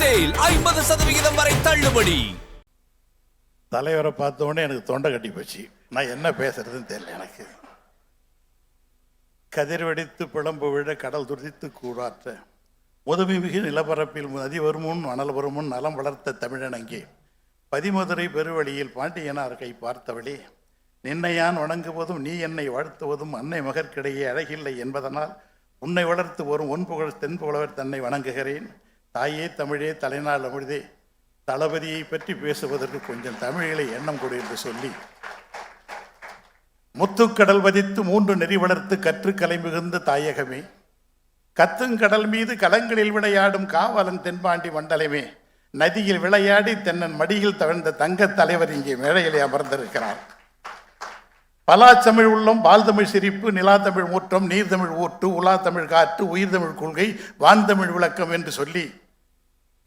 Sale ஐம்பது சதவிகிதம் வரை தள்ளுபடி. தலைவரை பார்த்த உடனே எனக்கு தொண்டை கட்டி போச்சு. நான் என்ன பேசுறதுன்னு தெரியல எனக்கு. கதிர் வெடித்து பிளம்பு விழ கடல் துரித்து கூறாற்ற. உதவி மிகு நிலப்பரப்பில் நதி வருமுன் மணல் வருமுன் நலம் வளர்த்த தமிழனங்கே பதிமதுரை பெருவழியில் பாண்டியனார் கை நின்னை நின்னையான் வணங்குவதும் நீ என்னை வாழ்த்துவதும் அன்னை மகற்கிடையே அழகில்லை என்பதனால் உன்னை வளர்த்து வரும் ஒன்புகழ் தென்புகழவர் தன்னை வணங்குகிறேன். தாயே தமிழே தலைநாள் அமிழ்தே தளபதியை பற்றி பேசுவதற்கு கொஞ்சம் தமிழிலே எண்ணம் கொடு என்று சொல்லி முத்துக்கடல் வதித்து மூன்று நெறி வளர்த்து கற்றுக்கலை மிகுந்த தாயகமே கத்துங்கடல் மீது களங்களில் விளையாடும் காவலன் தென்பாண்டி மண்டலமே நதியில் விளையாடி தென்னன் மடியில் தவிழ்ந்த தங்கத் தலைவர் இங்கே மேடையிலே அமர்ந்திருக்கிறார். பலாச்சமிழ் உள்ளம் பால்தமிழ் சிரிப்பு நிலாத்தமிழ் ஊற்றம் நீர்தமிழ் ஊற்று உலாத்தமிழ் காற்று உயிர்தமிழ் கொள்கை வான்தமிழ் விளக்கம் என்று சொல்லி.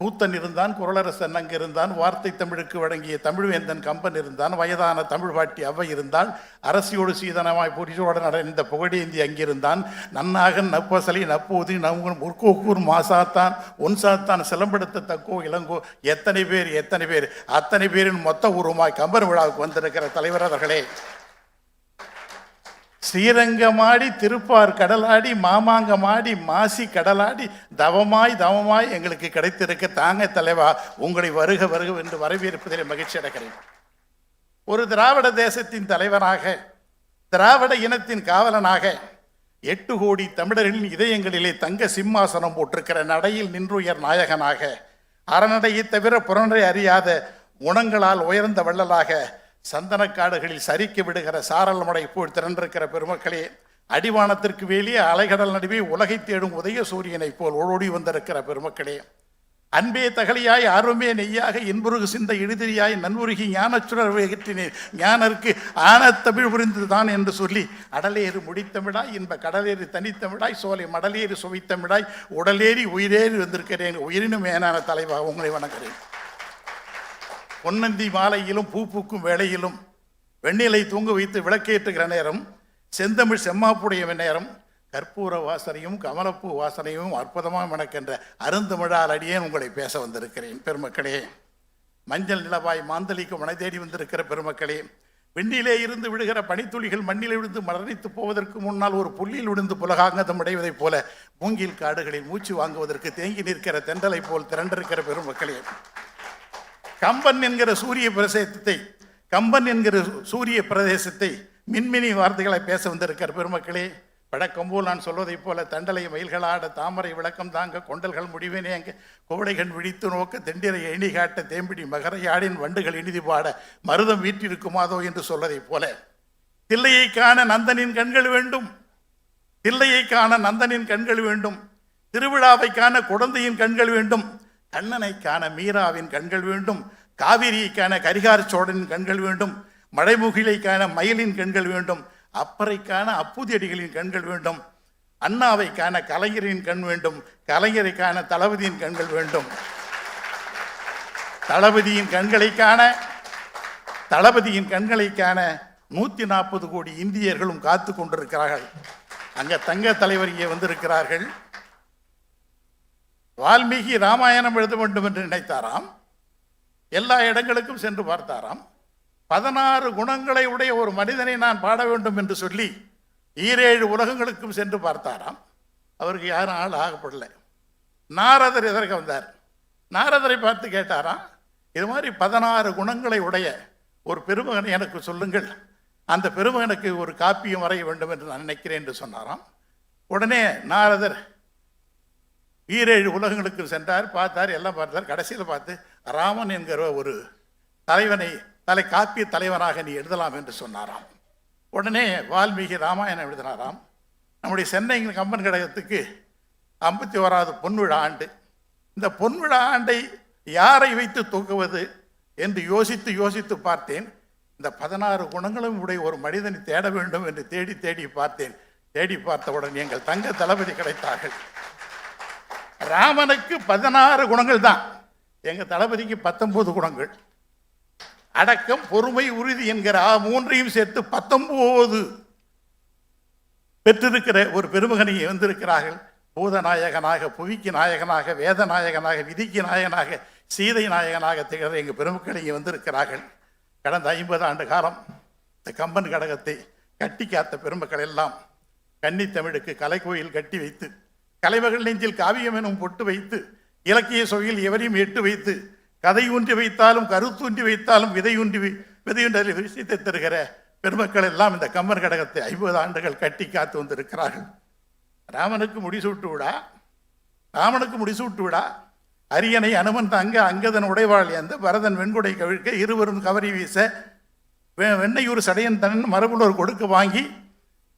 மூத்தன் இருந்தான் குரலரசன் அங்கு இருந்தான் வார்த்தை தமிழுக்கு வழங்கிய தமிழ்வேந்தன் கம்பன் இருந்தான் வயதான தமிழ் பாட்டி அவ்வை இருந்தால் அரசியோடு சீதனமாய் புரிசோட நடந்த புகழேந்தி அங்கிருந்தான் நன்னாகன் நப்பசலி நப்பூதி நவுங்கன் முற்கோக்கூர் மாசாத்தான் ஒன் சாத்தான் சிலம்படுத்த தக்கோ இளங்கோ எத்தனை பேர் எத்தனை பேர் அத்தனை பேரின் மொத்த உருவமாய் கம்பன் விழாவுக்கு வந்திருக்கிற தலைவர் அவர்களே. ஸ்ரீரங்கமாடி திருப்பார் கடலாடி மாமாங்கமாடி மாசி கடலாடி தவமாய் தவமாய் எங்களுக்கு கிடைத்திருக்க தாங்க தலைவா உங்களை வருக வருக என்று வரவேற்பதில் மகிழ்ச்சி அடைகிறேன். ஒரு திராவிட தேசத்தின் தலைவனாக திராவிட இனத்தின் காவலனாக எட்டு கோடி தமிழர்களின் இதயங்களிலே தங்க சிம்மாசனம் போட்டிருக்கிற நடையில் நின்றுயர் நாயகனாக அறநடையை தவிர புறநடை அறியாத குணங்களால் உயர்ந்த வள்ளலாக சந்தனக்காடுகளில் சரிக்க விடுகிற சாரல் மடை போல் திரண்டிருக்கிற பெருமக்களே அடிவானத்திற்கு வெளியே அலைகடல் நடுவே உலகை தேடும் உதய சூரியனைப் போல் ஓடோடி வந்திருக்கிற பெருமக்களே. அன்பே தகலியாய் ஆர்வமே நெய்யாக இன்புருகு சிந்த இழுதிரியாய் நன்முருகி ஞானச்சுடர் வெற்றினேன் ஞானருக்கு ஆனத்தமிழ் புரிந்துதான் என்று சொல்லி அடலேறு முடித்தமிழாய் இன்ப கடலேறு தனித்தமிழாய் சோலை மடலேறி சுவைத்தமிழாய் உடலேறி உயிரேறி வந்திருக்கிறேன். உயிரினும் மேனான தலைவா உங்களை வணங்குகிறேன். பொன்னந்தி மாலையிலும் பூ பூக்கும் வேளையிலும் வெண்ணிலை தூங்க வைத்து விளக்கேற்றுகிற நேரம் செந்தமிழ் செம்மாப்புடைய நேரம் கற்பூர வாசனையும் கமலப்பூ வாசனையும் அற்புதமாக மணக்கின்ற அருந்தமிழால் அடியேன் உங்களை பேச வந்திருக்கிறேன் பெருமக்களே. மஞ்சள் நிலவாய் மாந்தளிக்கு மனை தேடி வந்திருக்கிற பெருமக்களே விண்ணிலே இருந்து விழுகிற பனித்துளிகள் மண்ணில் விழுந்து மரணித்து போவதற்கு முன்னால் ஒரு புள்ளியில் விழுந்து புலகாங்கதம் அடைவதைப் போல மூங்கில் காடுகளில் மூச்சு வாங்குவதற்கு தேங்கி நிற்கிற தென்றலை போல் திரண்டிருக்கிற பெருமக்களே. கம்பன் என்கிற சூரிய பிரதேசத்தை கம்பன் என்கிற சூரிய பிரதேசத்தை மின்மினி வார்த்தைகளை பேச வந்திருக்கிற பெருமக்களே பழக்கம்போல் நான் சொல்வதைப் போல தண்டலை மயில்களாட தாமரை விளக்கம் தாங்க கொண்டல்கள் முடிவேனே அங்கே கோடைகள் விழித்து நோக்க தெண்டிரை எணி காட்ட தேம்பிடி மகரையாடின் வண்டுகள் இனிதி பாட மருதம் வீட்டிருக்குமாதோ என்று சொல்வதைப் போல. தில்லையை காண நந்தனின் கண்கள் வேண்டும். தில்லையை காண நந்தனின் கண்கள் வேண்டும். திருவிழாவை காண குழந்தையின் கண்கள் வேண்டும். கண்ணனை காண மீராவின் கண்கள் வேண்டும் காவிரியை காண கரிகார சோழனின் கண்கள் வேண்டும் மழைமுகிலை காண மயிலின் கண்கள் வேண்டும் அப்பரை காண அப்புதியடிகளின் கண்கள் வேண்டும் அண்ணாவை காண கலைஞரின் கண் வேண்டும் கலைஞரை காண தளபதியின் கண்கள் வேண்டும். தளபதியின் கண்களை காண தளபதியின் கண்களை காண நூற்றி நாற்பது கோடி இந்தியர்களும் காத்து கொண்டிருக்கிறார்கள். அங்கே தங்க தலைவர் இங்கே வந்திருக்கிறார்கள். வால்மீகி ராமாயணம் எழுத வேண்டும் என்று நினைத்தாராம். எல்லா இடங்களுக்கும் சென்று பார்த்தாராம். பதினாறு குணங்களை உடைய ஒரு மனிதனை நான் பாட வேண்டும் என்று சொல்லி ஈரேழு உலகங்களுக்கும் சென்று பார்த்தாராம். அவருக்கு யாரும் ஆள் ஆகப்படலை. நாரதர் எதற்கு வந்தார்? நாரதரை பார்த்து கேட்டாராம் இது மாதிரி பதினாறு குணங்களை உடைய ஒரு பெருமகனை எனக்கு சொல்லுங்கள். அந்த பெருமகனுக்கு ஒரு காப்பியம் வரைய வேண்டும் என்று நான் நினைக்கிறேன் என்று சொன்னாராம். உடனே நாரதர் ஈரேழு உலகங்களுக்கு சென்றார் பார்த்தார் எல்லாம் பார்த்தார். கடைசியில் பார்த்து ராமன் என்கிற ஒரு தலைவனை தலை காப்பிய தலைவனாக நீ எழுதலாம் என்று சொன்னாராம். உடனே வால்மீகி ராமாயணம் எழுதினாராம். நம்முடைய சென்னை கம்பன் கழகத்துக்கு ஐம்பத்தி ஓராவது பொன்விழா ஆண்டு. இந்த பொன்விழா ஆண்டை யாரை வைத்து தூக்குவது என்று யோசித்து யோசித்து பார்த்தேன். இந்த பதினாறு குணங்களும் உடைய ஒரு மனிதனை தேட வேண்டும் என்று தேடி தேடி பார்த்தேன். தேடி பார்த்தவுடன் எங்கள் தங்க தளபதி கிடைத்தார்கள். ராமனுக்கு பதினாறு குணங்கள் தான் எங்கள் தளபதிக்கு பத்தொன்பது குணங்கள். அடக்கம் பொறுமை உறுதி என்கிற ஆ மூன்றையும் சேர்த்து பத்தொம்போது பெற்றிருக்கிற ஒரு பெருமகனை வந்திருக்கிறார்கள். பூதநாயகனாக புவிக்கு நாயகனாக வேத நாயகனாக விதிக்கு நாயகனாக சீதை நாயகனாக திகழ எங்கள் பெருமக்கள் இங்கே வந்திருக்கிறார்கள். கடந்த ஐம்பது ஆண்டு காலம் இந்த கம்பன் கடகத்தை கட்டி காத்த பெருமக்கள் எல்லாம் கன்னித்தமிழுக்கு கலைக்கோயில் கட்டி வைத்து கலைமகள் நெஞ்சில் காவியம் எனும் பொட்டு வைத்து இலக்கிய சொகையில் எவரையும் எட்டு வைத்து கதை ஊன்றி வைத்தாலும் கருத்தூன்றி வைத்தாலும் விதை ஊன்றி வை- விதையுன்றி விஷயத்தை தருகிற பெருமக்கள் எல்லாம் இந்த கம்மர் கடகத்தை ஐம்பது ஆண்டுகள் கட்டி காத்து வந்திருக்கிறார்கள். ராமனுக்கு முடிசூட்டு விடா? ராமனுக்கு முடிசூட்டு விடா? அரியணை அனுமன் தங்க அங்கதன் உடைவாள் எந்த பரதன் வெண்குடை கவிழ்க்க இருவரும் கவரி வீச வெ- வெண்ணையூர் சடையன் தன் மரபுலோர் கொடுக்க வாங்கி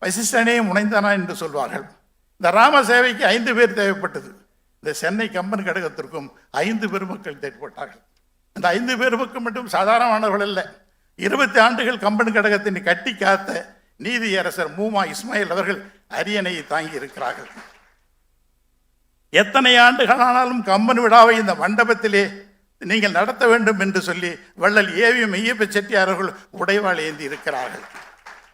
வசிஷ்டனே முனைந்தானா என்று சொல்வார்கள். இந்த ராம சேவைக்கு ஐந்து பேர் தேவைப்பட்டது. இந்த சென்னை கம்பன் கடகத்திற்கும் ஐந்து பெருமக்கள் தேவைப்பட்டார்கள். இந்த ஐந்து பெருமக்கள் மட்டும் சாதாரணமானவர்கள் இல்லை இருபத்தி ஆண்டுகள் கம்பன் கடகத்தினை கட்டி காத்த நீதியரசர் மூமா இஸ்மாயில் அவர்கள் அரியணையை தாங்கி இருக்கிறார்கள். எத்தனை ஆண்டுகளானாலும் கம்பன் விழாவை இந்த மண்டபத்திலே நீங்கள் நடத்த வேண்டும் என்று சொல்லி வள்ளல் ஏவி மெய்யப்ப செட்டியார் அவர்கள் உடைவாள் ஏந்தி இருக்கிறார்கள்.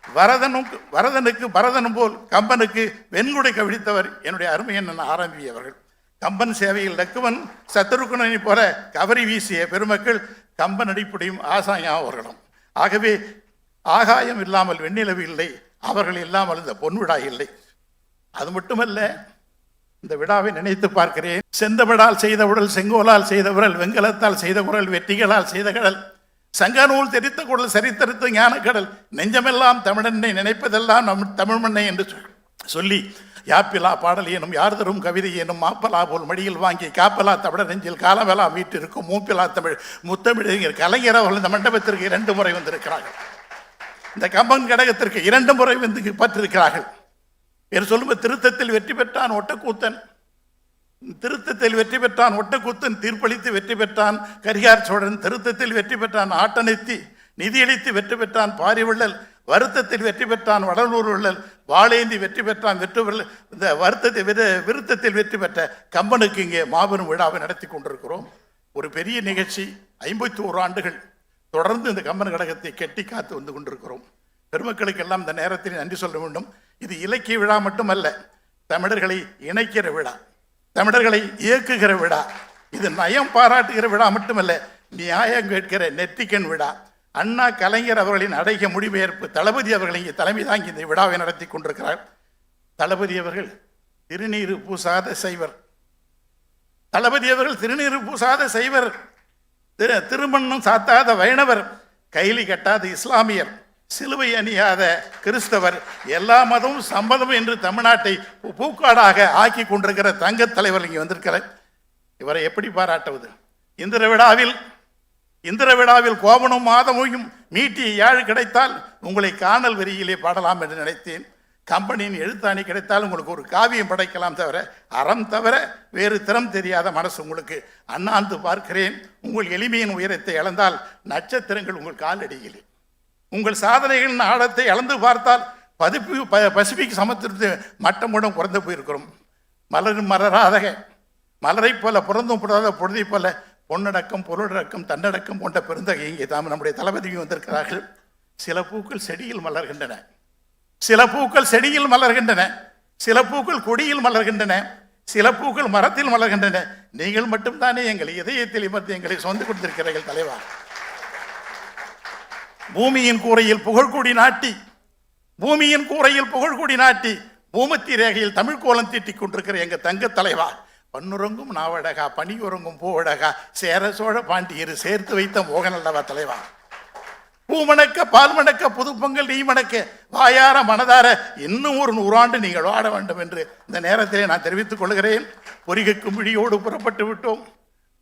வரதனும் வரதனுக்கு பரதனும் போல் கம்பனுக்கு வெண்குடை கவிழ்த்தவர் என்னுடைய அருமை என்ன ஆரம்பியவர்கள் கம்பன் சேவையில் லக்குவன் சத்துருக்குணனை போல கவரி வீசிய பெருமக்கள் கம்பன் அடிப்படையும் ஆசாயம் அவர்களும். ஆகவே ஆகாயம் இல்லாமல் வெண்ணிலவு இல்லை அவர்கள் இல்லாமல் இந்த பொன் விழா இல்லை. அது மட்டுமல்ல இந்த விழாவை நினைத்து பார்க்கிறேன். செந்தமிழால் செய்த உடல் செங்கோலால் செய்த உடல் வெங்கலத்தால் செய்த குரல் வெற்றிகளால் செய்த கடல். சங்கநூல் தெரித்த குடல் சரித்தரித்த ஞானக்கடல் நெஞ்சமெல்லாம் தமிழன்னை நினைப்பதெல்லாம் நம் தமிழ் மண்ணை என்று சொல்லி யாப்பிலா பாடல் எனும் யார் தரும் கவிதை எனும் மாப்பலா போல் மடியில் வாங்கி காப்பலா தமிழர் நெஞ்சில் காலமெல்லாம் வீட்டிற்கும் மூப்பிலா தமிழ் முத்தமிழர் கலைஞர் அவர்கள் இந்த மண்டபத்திற்கு இரண்டு முறை வந்திருக்கிறார்கள். இந்த கம்பன் கடகத்திற்கு இரண்டு முறை வந்து பற்றிருக்கிறார்கள் என்று சொல்லும்போது திருத்தத்தில் வெற்றி பெற்றான் ஒட்டக்கூத்தன் திருத்தத்தில் வெற்றி பெற்றான் ஒட்டக்கூத்தன் தீர்ப்பளித்து வெற்றி பெற்றான் கரிகார் சோழன் திருத்தத்தில் வெற்றி பெற்றான் ஆட்டனித்தி நிதியளித்து வெற்றி பெற்றான் பாரிவள்ளல் வருத்தத்தில் வெற்றி பெற்றான் வடலூர் உள்ளல் வாழேந்தி வெற்றி பெற்றான் வெற்றி இந்த வருத்தத்தை விரு- விருத்தத்தில் வெற்றி பெற்ற கம்பனுக்கு இங்கே மாபெரும் விழாவை நடத்தி கொண்டிருக்கிறோம். ஒரு பெரிய நிகழ்ச்சி ஐம்பத்தி ஓரு ஆண்டுகள் தொடர்ந்து இந்த கம்பன் கடகத்தை கெட்டி காத்து வந்து கொண்டிருக்கிறோம். பெருமக்களுக்கெல்லாம் இந்த நேரத்தில் நன்றி சொல்ல வேண்டும். இது இலக்கிய விழா மட்டுமல்ல தமிழர்களை இணைக்கிற விழா. தமிழர்களை இயக்குகிற விழா. இது நயம் பாராட்டுகிற விழா மட்டுமல்ல நியாயம் கேட்கிற நெத்திக்கண் விழா. அண்ணா கலைஞர் அவர்களின் அடைக முடிவேற்பு தளபதி அவர்கள் இங்கே தலைமை தாங்கி இந்த விழாவை நடத்தி கொண்டிருக்கிறார். தளபதி அவர்கள் திருநீறு பூசாத சைவர். தளபதி அவர்கள் திருநீறு பூசாத சைவர். திரு திருமணம் சாத்தாத வைணவர். கைலி கட்டாத இஸ்லாமியர். சிலுவை அணியாத கிறிஸ்தவர் எல்லா மதமும் சம்மதம் என்று தமிழ்நாட்டை பூக்காடாக ஆக்கி கொண்டிருக்கிற தங்கத் தலைவர் இங்கே வந்திருக்கிறார். இவரை எப்படி பாராட்டுவது? இந்திர விழாவில் இந்திர விழாவில் கோவனும் மாதமும் மீட்டிய யாழ் கிடைத்தால் உங்களை காணல் வரியிலே பாடலாம் என்று நினைத்தேன். கம்பெனியின் எழுத்தாணி கிடைத்தால் உங்களுக்கு ஒரு காவியம் படைக்கலாம் தவிர அறம் தவிர வேறு திறம் தெரியாத மனசு உங்களுக்கு அண்ணாந்து பார்க்கிறேன். உங்கள் எளிமையின் உயரத்தை இழந்தால் நட்சத்திரங்கள் உங்கள் காலடியிலே. உங்கள் சாதனைகளின் ஆழத்தை அளந்து பார்த்தால் பதிப்பு ப- பசிபிக் சமுத்திரத்து மட்டமுடன் குறைந்து போயிருக்கிறோம். மலரும் மலராதக மலரைப் போல பிறந்தும் புடாத பொழுதைப் போல பொன்னடக்கம் பொருளடக்கம் தன்னடக்கம் போன்ற பெருந்தகை இங்கே தாம் நம்முடைய தளபதியும் வந்திருக்கிறார்கள். சில பூக்கள் செடியில் மலர்கின்றன. சில பூக்கள் செடியில் மலர்கின்றன. சில பூக்கள் கொடியில் மலர்கின்றன. சில பூக்கள் மரத்தில் மலர்கின்றன. நீங்கள் மட்டும்தானே எங்கள் இதயத்தில் இமர்த்தி எங்களை சொந்து கொடுத்திருக்கிறீர்கள் தலைவா. பூமியின் கூரையில் புகழ்கூடி நாட்டி பூமியின் கூரையில் புகழ்கூடி நாட்டி பூமத்தி ரேகையில் தமிழ் கோலம் தீட்டிக் கொண்டிருக்கிற எங்க தங்க தலைவா பன்னுறங்கும் நாவடகா பனியுறங்கும் பூவடகா சேர சோழ பாண்டியர் சேர்த்து வைத்த மோகனல்லவா தலைவா? பூமணக்க பால் மணக்க புது பொங்கல் நீ மணக்க வாயார மனதார இன்னும் ஒரு நூறாண்டு நீங்கள் வாட வேண்டும் என்று இந்த நேரத்திலே நான் தெரிவித்துக் கொள்கிறேன். பொறிகக்கும் விழியோடு புறப்பட்டு விட்டோம்.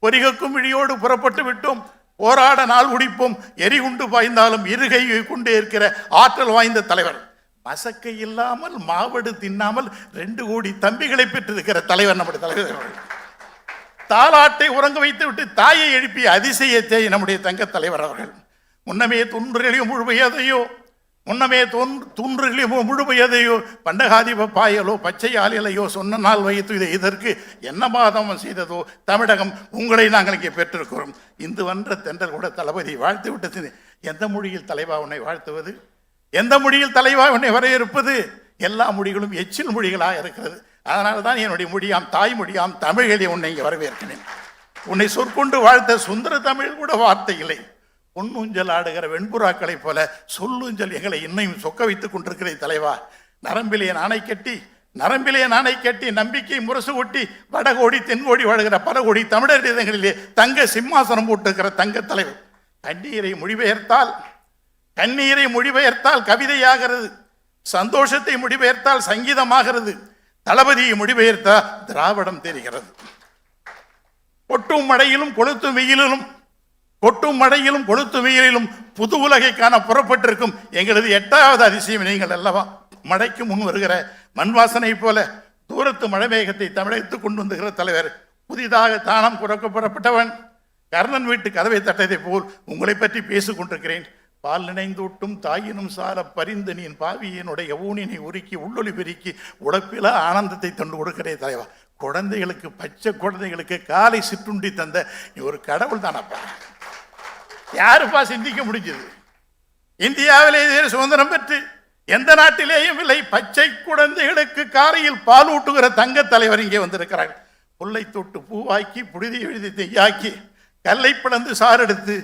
பொறிகக்கும் விழியோடு புறப்பட்டு விட்டோம். போராட நாள் உடிப்பும் எரிகுண்டு பாய்ந்தாலும் இருகை கொண்டே இருக்கிற ஆற்றல் வாய்ந்த தலைவர். மசக்கை இல்லாமல் மாவடு தின்னாமல் ரெண்டு கோடி தம்பிகளை பெற்றிருக்கிற தலைவர் நம்முடைய தலைவர் அவர்கள். தாலாட்டை உறங்க வைத்து விட்டு தாயை எழுப்பிய அதிசயத்தை நம்முடைய தங்க தலைவர் அவர்கள். முன்னமே துன்றிலையோ முழுமையதையோ முன்னமே தொன் துன்றிலையோ முழுமையதையோ பண்டகாதி பாயலோ பச்சை ஆலையிலையோ சொன்ன நாள் வைத்து இதை இதற்கு என்ன மாதம் செய்ததோ தமிழகம் உங்களை நாங்கள் இங்கே பெற்றிருக்கிறோம். இந்து வன்ற தென்றல் கூட தளபதி வாழ்த்து விட்டது. எந்த மொழியில் தலைவா உன்னை வாழ்த்துவது? எந்த மொழியில் தலைவா உன்னை வரையறுப்பது எல்லா மொழிகளும் எச்சில் மொழிகளாக இருக்கிறது. அதனால தான் என்னுடைய மொழியாம் தாய்மொழியாம் தமிழிலே உன்னை இங்கே வரவேற்கிறேன். உன்னை சொற்கொண்டு வாழ்த்த சுந்தர தமிழ் கூட வார்த்தை இல்லை. பொன்னூஞ்சல் ஆடுகிற வெண்புறாக்களைப் போல சொல்லூஞ்சல் எங்களை இன்னையும் சொக்க வைத்துக் கொண்டிருக்கிறே தலைவா. நரம்பிலே நாணை கட்டி நரம்பிலே நாணை கட்டி நம்பிக்கை முரசு ஒட்டி வடகோடி தென்கோடி வாழ்கிற பல கோடி தமிழர் இதங்களிலே தங்க சிம்மாசனம் போட்டுக்கிற தங்க தலைவர். கண்ணீரை மொழிபெயர்த்தால் கண்ணீரை மொழிபெயர்த்தால் கவிதையாகிறது சந்தோஷத்தை மொழிபெயர்த்தால் சங்கீதமாகிறது தளபதியை மொழிபெயர்த்தால் திராவிடம் தெரிகிறது. ஒட்டும் மழையிலும் கொளுத்தும் வெயிலிலும் கொட்டும் மழையிலும் கொளுத்து வெயிலிலும் புது உலகை காண புறப்பட்டிருக்கும் எங்களது எட்டாவது அதிசயம் நீங்கள் அல்லவா? மழைக்கு முன் வருகிற மண் வாசனை போல தூரத்து மழை மேகத்தை தமிழகத்துக்கு கொண்டு வந்துகிற தலைவர் புதிதாக தானம் குறைக்க புறப்பட்டவன். கர்ணன் வீட்டு கதவை தட்டதை போல் உங்களை பற்றி பேசிக் கொண்டிருக்கிறேன். பால் நினைந்தூட்டும் தாயினும் சால நீன் பாவியினுடைய ஊனினை உருக்கி உள்ளொளி பெருக்கி உடப்பில ஆனந்தத்தை தந்து கொடுக்கிறே தலைவா. குழந்தைகளுக்கு பச்சை குழந்தைகளுக்கு காலை சிற்றுண்டி தந்த நீ ஒரு கடவுள் தானப்பா யாருப்பா சிந்திக்க முடிஞ்சது? இந்தியாவிலே சுதந்திரம் பெற்று எந்த நாட்டிலேயும் இல்லை பச்சை குழந்தைகளுக்கு காலையில் பால் ஊட்டுகிற தங்க தலைவர் இங்கே வந்திருக்கிறார். புல்லை தொட்டு பூவாக்கி புழுதி எழுதி தெய்யாக்கி கல்லை பிளந்து சாரெடுத்து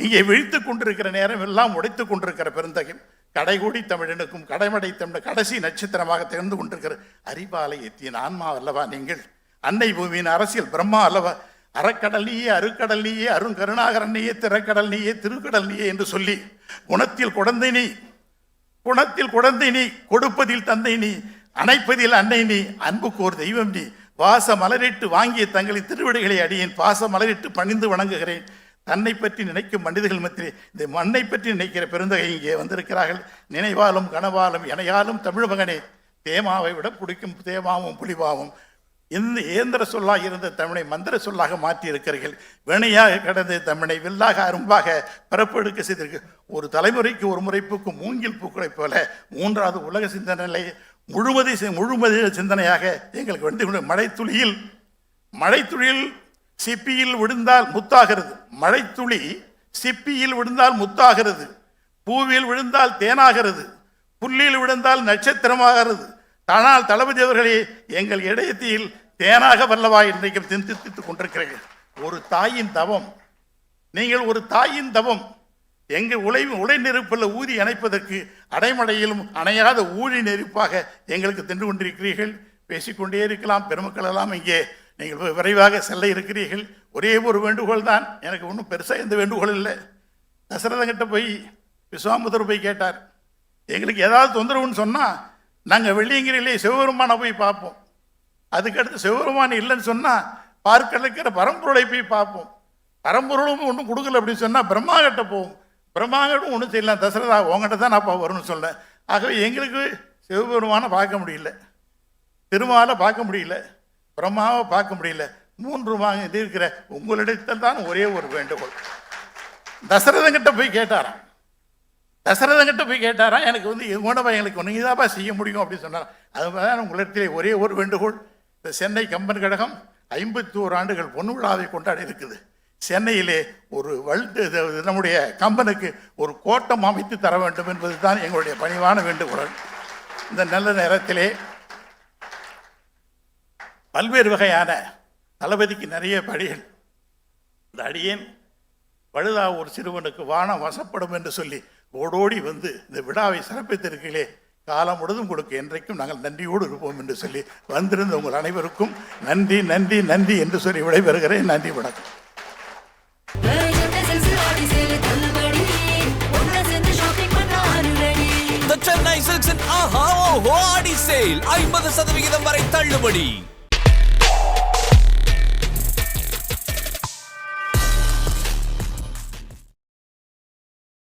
இங்கே விழித்து கொண்டிருக்கிற நேரம் எல்லாம் உடைத்து கொண்டிருக்கிற பெருந்தகன் கடைகூடி தமிழனுக்கும் கடைமடை தமிழ் கடைசி நட்சத்திரமாக திகழ்ந்து கொண்டிருக்கிற அரிபாலயத்தின் ஆன்மா அல்லவா நீங்கள்? அன்னை பூமியின் அரசியல் பிரம்மா அல்லவா? அறக்கடல் நீயே அருக்கடல் நீயே அருங்கருணாகரன் நீயே திறக்கடல் நீயே திருக்கடல் நீயே என்று சொல்லி குணத்தில் குழந்தை நீ குணத்தில் குழந்தை நீ கொடுப்பதில் தந்தை நீ அணைப்பதில் அன்னை நீ அன்புக்கு ஒரு தெய்வம் நீ வாச மலரிட்டு வாங்கிய தங்களின் திருவிடைகளை அடியேன் பாச மலரிட்டு பணிந்து வணங்குகிறேன். தன்னை பற்றி நினைக்கும் மனிதர்கள் மத்தியே இந்த மண்ணை பற்றி நினைக்கிற பெருந்தகை இங்கே வந்திருக்கிறார்கள். நினைவாலும் கனவாலும் இணையாலும் தமிழ் மகனே தேமாவை விட பிடிக்கும் தேமாவும் புலிவாவும் இந்த ஏந்திர சொல்லாக இருந்த தமிழை மந்திர சொல்லாக மாற்றி இருக்கிறீர்கள் வினையாக கடந்த தமிழை வில்லாக அரும்பாக பரப்பெடுக்க செய்திருக்கு ஒரு தலைமுறைக்கு ஒரு முறை பூக்கும் மூங்கில் பூக்களைப் போல மூன்றாவது உலக சிந்தனை முழுமதி முழுமதி சிந்தனையாக எங்களுக்கு வந்து மழைத்துளியில் மழைத்துளியில் சிப்பியில் விழுந்தால் முத்தாகிறது. மழைத்துளி சிப்பியில் விழுந்தால் முத்தாகிறது. பூவில் விழுந்தால் தேனாகிறது. புல்லில் விழுந்தால் நட்சத்திரமாகிறது. ஆனால் தளபதி அவர்களே எங்கள் இடையத்தில் தேனாக வல்லவா இன்றைக்கும் சிந்தித்துக் கொண்டிருக்கிறீர்கள். ஒரு தாயின் தவம். நீங்கள் ஒரு தாயின் தவம். எங்கள் உழை உடை நெருப்பில் ஊதி அணைப்பதற்கு அடைமடையிலும் அணையாத ஊழி நெருப்பாக எங்களுக்கு தின்று கொண்டிருக்கிறீர்கள். பேசிக்கொண்டே இருக்கலாம் பெருமக்கள் எல்லாம் இங்கே நீங்கள் விரைவாக செல்ல இருக்கிறீர்கள். ஒரே ஒரு வேண்டுகோள் தான். எனக்கு ஒன்றும் பெருசாக எந்த வேண்டுகோள் இல்லை. தசரதங்கிட்ட போய் விஸ்வாமுதர் போய் கேட்டார் எங்களுக்கு ஏதாவது தொந்தரவுன்னு சொன்னால் நாங்கள் வெள்ளியங்கிரியிலே சிவபெருமானை போய் பார்ப்போம். அதுக்கடுத்து சிவபெருமான் இல்லைன்னு சொன்னால் பார்க்க இருக்கிற பரம்பொருளை போய் பார்ப்போம். பரம்பொருளும் ஒன்றும் கொடுக்கல அப்படின்னு சொன்னால் பிரம்மா கிட்ட போவோம். பிரம்மா ஒன்றும் செய்யலாம் தசரதா உங்ககிட்ட தான் நான் வரும்னு சொன்னேன் ஆகவே எங்களுக்கு சிவபெருமானை பார்க்க முடியல. திருமாலை பார்க்க முடியல. பிரம்மாவை பார்க்க முடியல. மூன்று வாங்க இது இருக்கிற உங்களிடத்தில் தான் ஒரே ஒரு வேண்டுகோள். தசரதங்கிட்ட போய் கேட்டாராம். தசரதங்கிட்ட போய் கேட்டாராம் எனக்கு வந்து உணவை எங்களுக்கு ஒன்று இதாப்பா செய்ய முடியும் அப்படின்னு சொன்னார் அது தான் உங்களிடத்திலே ஒரே ஒரு வேண்டுகோள் இந்த சென்னை கம்பன் கழகம் ஐம்பத்தி ஓரு ஆண்டுகள் பொன் விழாவை கொண்டாடி இருக்குது. சென்னையிலே ஒரு வல்டு நம்முடைய கம்பனுக்கு ஒரு கோட்டம் அமைத்து தர வேண்டும் என்பது தான் எங்களுடைய பணிவான வேண்டுகோள். இந்த நல்ல நேரத்திலே பல்வேறு வகையான தளபதிக்கு நிறைய படிகள். இந்த அடியேன் பழுதா ஒரு சிறுவனுக்கு வானம் வசப்படும் என்று சொல்லி ஓடோடி வந்து இந்த விழாவை சிறப்பித்திருக்கீங்களே காலம் முழுதும் கொடுக்க என்றைக்கும் நாங்கள் நன்றியோடு இருப்போம் என்று சொல்லி வந்திருந்த உங்கள் அனைவருக்கும் நன்றி நன்றி நன்றி என்று சொல்லி விடைபெறுகிறேன். நன்றி வணக்கம். சென்னை சில்க்ஸ் ஆஹா ஓஹோ ஆடி சேல் ஐம்பது சதவிகிதம் வரை தள்ளுபடி.